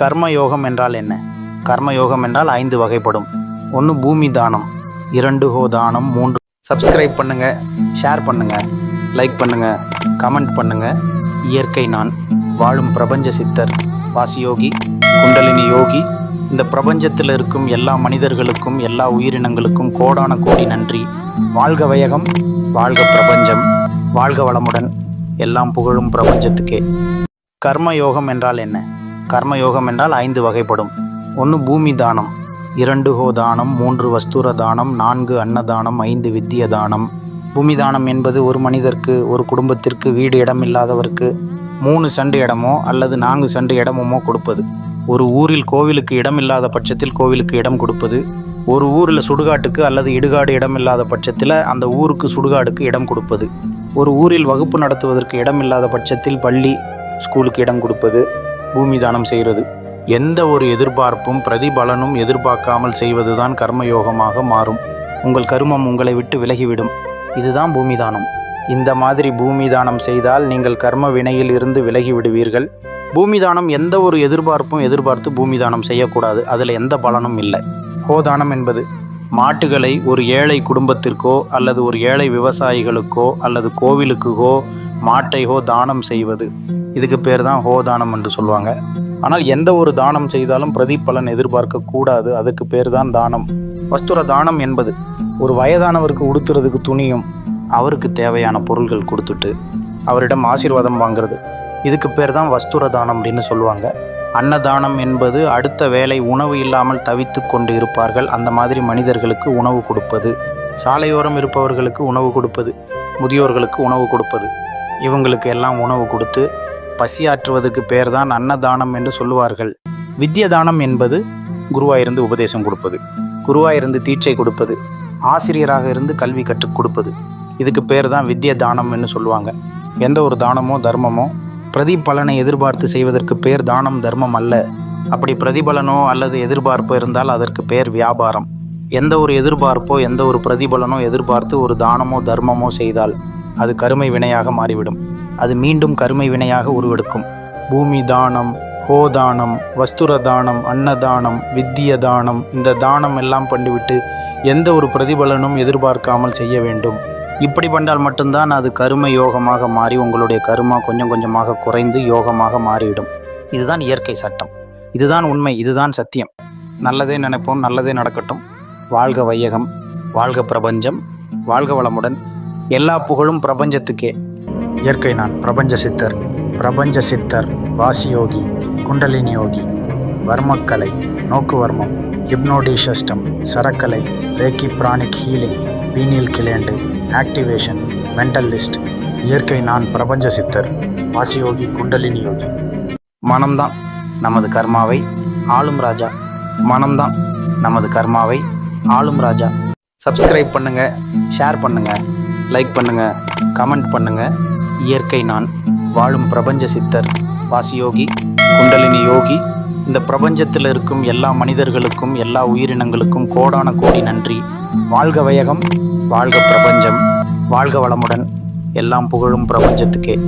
கர்மயோகம் என்றால் என்ன? கர்மயோகம் என்றால் ஐந்து வகைப்படும். ஒன்று பூமி தானம் இரண்டு ஹோ தானம் மூன்று சப்ஸ்கிரைப் பண்ணுங்க ஷேர் பண்ணுங்க லைக் பண்ணுங்க கமெண்ட் பண்ணுங்க. இயற்கை நான் வாழும் பிரபஞ்ச சித்தர் வாசியோகி குண்டலினி யோகி. இந்த பிரபஞ்சத்தில் இருக்கும் எல்லா மனிதர்களுக்கும் எல்லா உயிரினங்களுக்கும் கோடான கோடி நன்றி. வாழ்க வையகம் வாழ்க பிரபஞ்சம் வாழ்க வளமுடன். எல்லாம் புகழும் பிரபஞ்சத்துக்கே. கர்மயோகம் என்றால் என்ன? கர்மயோகம் என்றால் ஐந்து வகைப்படும். ஒன்று பூமி தானம் இரண்டு ஹோ தானம் மூன்று வஸ்தூர தானம் நான்கு அன்னதானம் ஐந்து வித்திய தானம் பூமி தானம் என்பது ஒரு மனிதருக்கு ஒரு குடும்பத்திற்கு வீடு இடம் இல்லாதவருக்கு மூணு சண்டு இடமோ அல்லது நான்கு சண்டு இடமுமோ கொடுப்பது. ஒரு ஊரில் கோவிலுக்கு இடம் இல்லாத பட்சத்தில் கோவிலுக்கு இடம் கொடுப்பது. ஒரு ஊரில் சுடுகாட்டுக்கு அல்லது இடுகாடு இடம் இல்லாத பட்சத்தில் அந்த ஊருக்கு சுடுகாடுக்கு இடம் கொடுப்பது. ஒரு ஊரில் வகுப்பு நடத்துவதற்கு இடம் இல்லாத பட்சத்தில் பள்ளி ஸ்கூலுக்கு இடம் கொடுப்பது. பூமி தானம் செய்கிறது. எந்த ஒரு எதிர்பார்ப்பும் பிரதிபலனும் எதிர்பார்க்காமல் செய்வதுதான் கர்மயோகமாக மாறும். உங்கள் கருமம் உங்களை விட்டு விலகிவிடும். இதுதான் பூமி தானம் இந்த மாதிரி பூமி தானம் செய்தால் நீங்கள் கர்ம வினையில் இருந்து விலகி விடுவீர்கள் பூமி தானம் எந்த ஒரு எதிர்பார்ப்பும் எதிர்பார்த்து பூமி தானம் செய்யக்கூடாது. அதில் எந்த பலனும் இல்லை. கோதானம் என்பது மாட்டுகளை ஒரு ஏழை குடும்பத்திற்கோ அல்லது ஒரு ஏழை விவசாயிகளுக்கோ அல்லது கோவிலுக்குகோ மாட்டைகோ தானம் செய்வது. இதுக்கு பேர் தான் ஹோதானம் என்று சொல்லுவாங்க. ஆனால் எந்த ஒரு தானம் செய்தாலும் பிரதிபலன் எதிர்பார்க்க கூடாது. அதுக்கு பேர் தான் தானம். வஸ்துர தானம் என்பது ஒரு வயதானவருக்கு உடுத்துறதுக்கு துணியும் அவருக்கு தேவையான பொருள்கள் கொடுத்துட்டு அவரிடம் ஆசீர்வாதம் வாங்குறது. இதுக்கு பேர் தான் வஸ்துர தானம் அப்படின்னு சொல்லுவாங்க. அன்னதானம் என்பது அடுத்த வேலை உணவு இல்லாமல் தவித்து கொண்டு இருப்பார்கள். அந்த மாதிரி மனிதர்களுக்கு உணவு கொடுப்பது சாலையோரம் இருப்பவர்களுக்கு உணவு கொடுப்பது முதியோர்களுக்கு உணவு கொடுப்பது இவங்களுக்கு எல்லாம் உணவு கொடுத்து பசியாற்றுவதற்கு பேர் தான் அன்னதானம் என்று சொல்லுவார்கள். வித்தியதானம் என்பது குருவாயிருந்து உபதேசம் கொடுப்பது குருவாயிருந்து தீட்சை கொடுப்பது ஆசிரியராக இருந்து கல்வி கற்றுக் கொடுப்பது. இதுக்கு பேர் தான் வித்ய தானம் என்று சொல்லுவாங்க. எந்த ஒரு தானமோ தர்மமோ பிரதிபலனை எதிர்பார்த்து செய்வதற்கு பேர் தானம் தர்மம் அல்ல. அப்படி பிரதிபலனோ அல்லது எதிர்பார்ப்போ இருந்தால் அதற்கு பேர் வியாபாரம். எந்த ஒரு எதிர்பார்ப்போ எந்த ஒரு பிரதிபலனோ எதிர்பார்த்து ஒரு தானமோ தர்மமோ செய்தால் அது கருமை வினையாக மாறிவிடும். அது மீண்டும் கருமை வினையாக உருவெடுக்கும். பூமி தானம் கோதானம் வஸ்துர தானம் அன்னதானம் வித்திய தானம் இந்த தானம் எல்லாம் பண்ணிவிட்டு எந்த ஒரு பிரதிபலனும் எதிர்பார்க்காமல் செய்ய வேண்டும். இப்படி பண்ணால் மட்டும்தான் அது கரும யோகமாக மாறி உங்களுடைய கருமா கொஞ்சம் கொஞ்சமாக குறைந்து யோகமாக மாறிவிடும். இதுதான் இயற்கை சட்டம். இதுதான் உண்மை இதுதான் சத்தியம். நல்லதே நினைப்போம் நல்லதே நடக்கட்டும். வாழ்க வையகம் வாழ்க பிரபஞ்சம் வாழ்க வளமுடன். எல்லா புகழும் பிரபஞ்சத்துக்கே. இயற்கை நான் பிரபஞ்ச சித்தர் பிரபஞ்ச சித்தர் வாசியோகி குண்டலினி யோகி வர்மக்கலை நோக்குவர்மம் hypnotism சரக்கலை reiki pranic healing pineal gland activation mentalist இயற்கை நான் பிரபஞ்ச சித்தர் வாசியோகி குண்டலினி யோகி. மனம்தான் நமது கர்மாவை ஆளும் ராஜா. மனம்தான் நமது கர்மாவை ஆளும் ராஜா. சப்ஸ்கிரைப் பண்ணுங்கள் ஷேர் பண்ணுங்கள் லைக் பண்ணுங்கள் கமெண்ட் பண்ணுங்கள் இயற்கை நான் வாழும் பிரபஞ்ச சித்தர் வாசியோகி குண்டலினி யோகி. இந்த பிரபஞ்சத்தில் இருக்கும் எல்லா மனிதர்களுக்கும் எல்லா உயிரினங்களுக்கும் கோடான கோடி நன்றி. வாழ்க வையகம் வாழ்க பிரபஞ்சம் வாழ்க வளமுடன். எல்லாம் புகழும் பிரபஞ்சத்துக்கே.